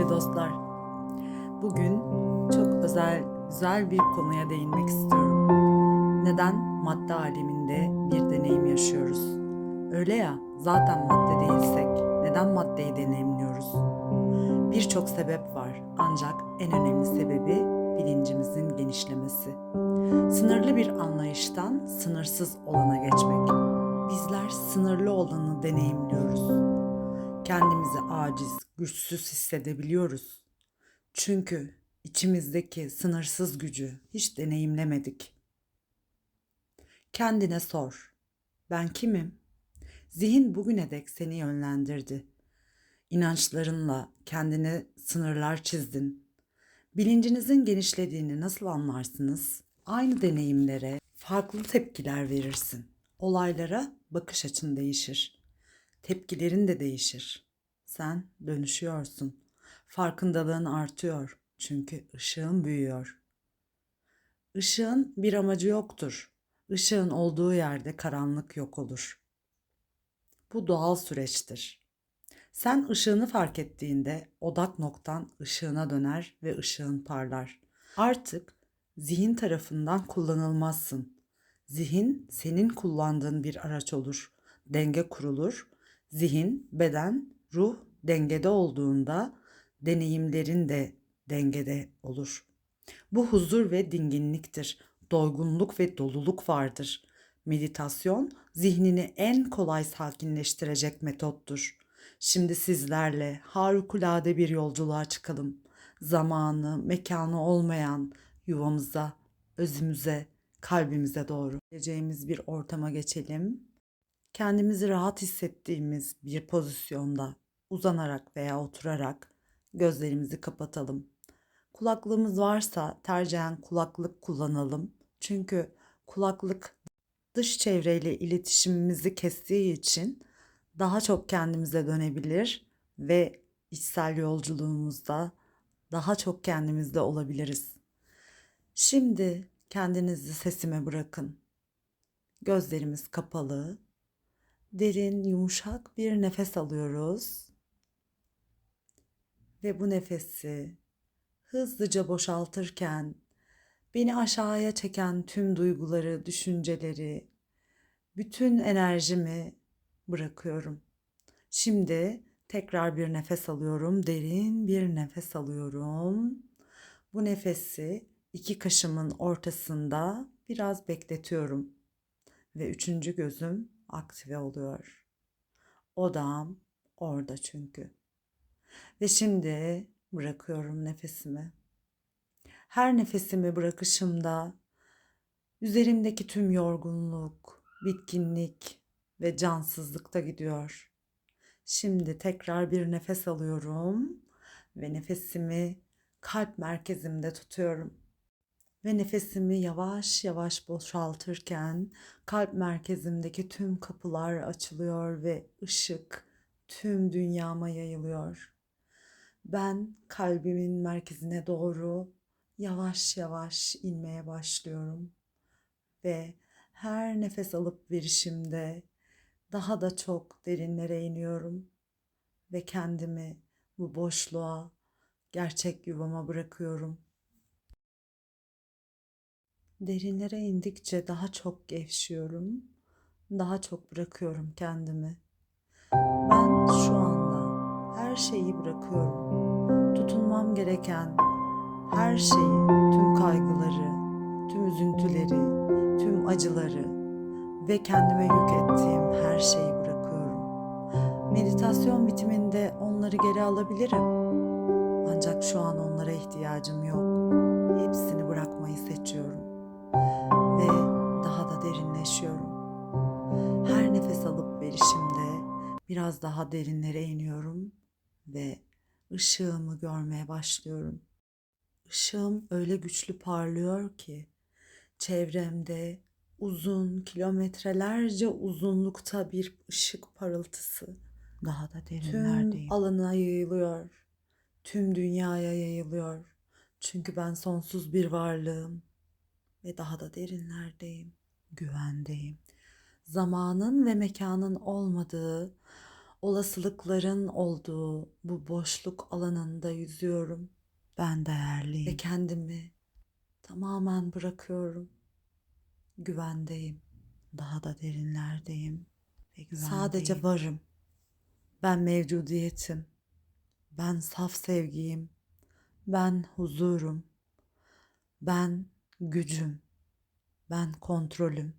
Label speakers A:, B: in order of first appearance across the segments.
A: sevgili dostlar. Bugün çok özel, güzel bir konuya değinmek istiyorum. Neden madde aleminde bir deneyim yaşıyoruz? Öyle ya, zaten madde değilsek neden maddeyi deneyimliyoruz? Birçok sebep var ancak en önemli sebebi bilincimizin genişlemesi. Sınırlı bir anlayıştan sınırsız olana geçmek. Bizler sınırlı olanı deneyimliyoruz kendimizi aciz, güçsüz hissedebiliyoruz. Çünkü içimizdeki sınırsız gücü hiç deneyimlemedik. Kendine sor. Ben kimim? Zihin bugüne dek seni yönlendirdi. İnançlarınla kendine sınırlar çizdin. Bilincinizin genişlediğini nasıl anlarsınız? Aynı deneyimlere farklı tepkiler verirsin. Olaylara bakış açın değişir. Tepkilerin de değişir. Sen dönüşüyorsun. Farkındalığın artıyor. Çünkü ışığın büyüyor. Işığın bir amacı yoktur. Işığın olduğu yerde karanlık yok olur. Bu doğal süreçtir. Sen ışığını fark ettiğinde odak noktan ışığına döner ve ışığın parlar. Artık zihin tarafından kullanılmazsın. Zihin senin kullandığın bir araç olur. Denge kurulur. Zihin, beden, ruh dengede olduğunda deneyimlerin de dengede olur. Bu huzur ve dinginliktir. Doygunluk ve doluluk vardır. Meditasyon zihnini en kolay sakinleştirecek metottur. Şimdi sizlerle harikulade bir yolculuğa çıkalım. Zamanı, mekanı olmayan yuvamıza, özümüze, kalbimize doğru geleceğimiz bir ortama geçelim. Kendimizi rahat hissettiğimiz bir pozisyonda uzanarak veya oturarak gözlerimizi kapatalım. Kulaklığımız varsa tercihen kulaklık kullanalım. Çünkü kulaklık dış çevreyle iletişimimizi kestiği için daha çok kendimize dönebilir ve içsel yolculuğumuzda daha çok kendimizde olabiliriz. Şimdi kendinizi sesime bırakın. Gözlerimiz kapalı. Derin, yumuşak bir nefes alıyoruz ve bu nefesi hızlıca boşaltırken beni aşağıya çeken tüm duyguları, düşünceleri, bütün enerjimi bırakıyorum. Şimdi tekrar bir nefes alıyorum. Derin bir nefes alıyorum. Bu nefesi iki kaşımın ortasında biraz bekletiyorum. Ve üçüncü gözüm aktive oluyor. Odam orada çünkü. Ve şimdi bırakıyorum nefesimi. Her nefesimi bırakışımda üzerimdeki tüm yorgunluk, bitkinlik ve cansızlık da gidiyor. Şimdi tekrar bir nefes alıyorum ve nefesimi kalp merkezimde tutuyorum. Ve nefesimi yavaş yavaş boşaltırken kalp merkezimdeki tüm kapılar açılıyor ve ışık tüm dünyama yayılıyor. Ben kalbimin merkezine doğru yavaş yavaş inmeye başlıyorum ve her nefes alıp verişimde daha da çok derinlere iniyorum ve kendimi bu boşluğa, gerçek yuvama bırakıyorum. Derinlere indikçe daha çok gevşiyorum, daha çok bırakıyorum kendimi. Ben şu anda her şeyi bırakıyorum. Tutunmam gereken her şeyi, tüm kaygıları, tüm üzüntüleri, tüm acıları ve kendime yük ettiğim her şeyi bırakıyorum. Meditasyon bitiminde onları geri alabilirim. Ancak şu an onlara ihtiyacım yok. Hepsini bırakmayı seçiyorum biraz daha derinlere iniyorum ve ışığımı görmeye başlıyorum. Işığım öyle güçlü parlıyor ki çevremde uzun kilometrelerce uzunlukta bir ışık parıltısı
B: Daha da
A: tüm
B: derinlerdeyim.
A: alana yayılıyor. Tüm dünyaya yayılıyor. Çünkü ben sonsuz bir varlığım ve daha da derinlerdeyim.
B: Güvendeyim.
A: Zamanın ve mekanın olmadığı Olasılıkların olduğu bu boşluk alanında yüzüyorum
B: Ben değerliyim.
A: ve kendimi tamamen bırakıyorum. Güvendeyim.
B: Daha da derinlerdeyim ve güvendeyim.
A: Sadece varım. Ben mevcudiyetim. Ben saf sevgiyim. Ben huzurum. Ben gücüm. Ben kontrolüm.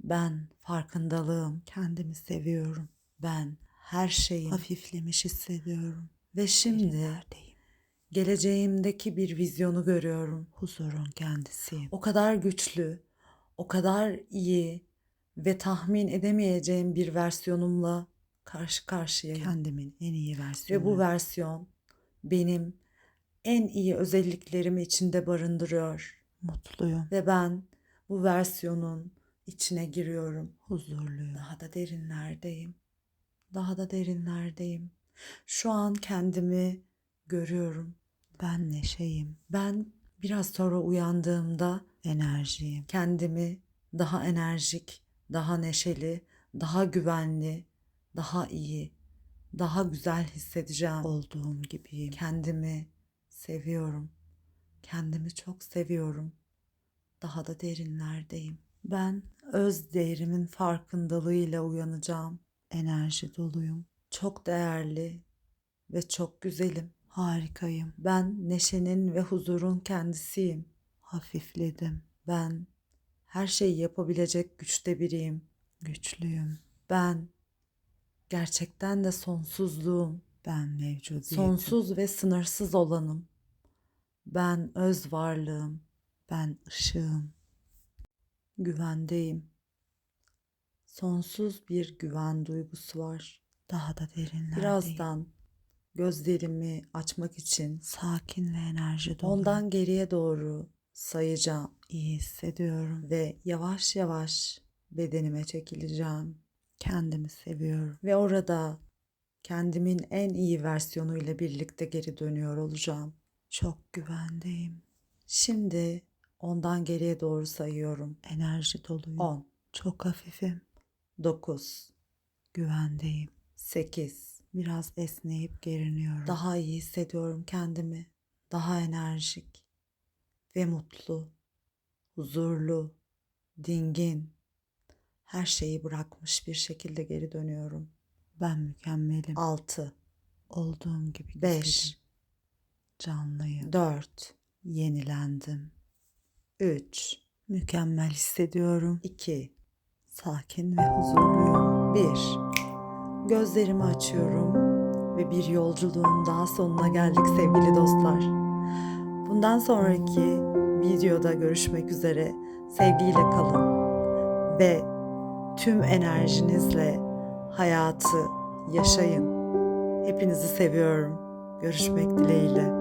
A: Ben farkındalığım.
B: kendimi seviyorum.
A: Ben her şeyim.
B: Hafiflemiş hissediyorum.
A: Ve şimdi geleceğimdeki bir vizyonu görüyorum.
B: Huzurun kendisiyim.
A: O kadar güçlü, o kadar iyi ve tahmin edemeyeceğim bir versiyonumla karşı karşıyayım.
B: Kendimin en iyi versiyonu.
A: Ve bu versiyon benim en iyi özelliklerimi içinde barındırıyor.
B: mutluyum,
A: Ve ben bu versiyonun içine giriyorum.
B: huzurluyum.
A: Daha da derinlerdeyim. Daha da derinlerdeyim. Şu an kendimi görüyorum.
B: Ben neşeyim,
A: Ben biraz sonra uyandığımda
B: enerjiyim.
A: kendimi daha enerjik, daha neşeli, daha güvenli, daha iyi, daha güzel hissedeceğim.
B: Olduğum gibiyim.
A: Kendimi seviyorum. Kendimi çok seviyorum. Daha da derinlerdeyim. Ben öz değerimin farkındalığıyla uyanacağım.
B: Enerji doluyum.
A: Çok değerli ve çok güzelim.
B: Harikayım.
A: Ben neşenin ve huzurun kendisiyim.
B: Hafifledim.
A: Ben her şeyi yapabilecek güçte biriyim.
B: Güçlüyüm.
A: Ben gerçekten de sonsuzluğum.
B: Ben mevcudiyetim.
A: Sonsuz ve sınırsız olanım. Ben öz varlığım.
B: Ben ışığım.
A: Güvendeyim. Sonsuz bir güven duygusu var.
B: Daha da derinlerdeyim.
A: Birazdan gözlerimi açmak için
B: sakin ve enerji dolu.
A: ondan geriye doğru sayacağım
B: iyi hissediyorum.
A: ve yavaş yavaş bedenime çekileceğim.
B: Kendimi seviyorum.
A: Ve orada kendimin en iyi versiyonuyla birlikte geri dönüyor olacağım.
B: Çok güvendeyim.
A: Şimdi ondan geriye doğru sayıyorum.
B: Enerji doluyum.
A: 10,
B: Çok hafifim.
A: 9,
B: Güvendeyim.
A: 8.
B: Biraz esneyip geriniyorum.
A: Daha iyi hissediyorum kendimi. Daha enerjik ve mutlu, huzurlu, dingin. Her şeyi bırakmış bir şekilde geri dönüyorum.
B: ben mükemmelim.
A: 6,
B: Olduğum gibi
A: 5,
B: güzelim. Canlıyım.
A: 4,
B: Yenilendim.
A: 3,
B: Mükemmel hissediyorum.
A: 2,
B: Sakin ve huzurluyum.
A: 1. Gözlerimi açıyorum ve bir yolculuğun daha sonuna geldik sevgili dostlar. Bundan sonraki videoda görüşmek üzere. Sevgiyle kalın ve tüm enerjinizle hayatı yaşayın. Hepinizi seviyorum. Görüşmek dileğiyle.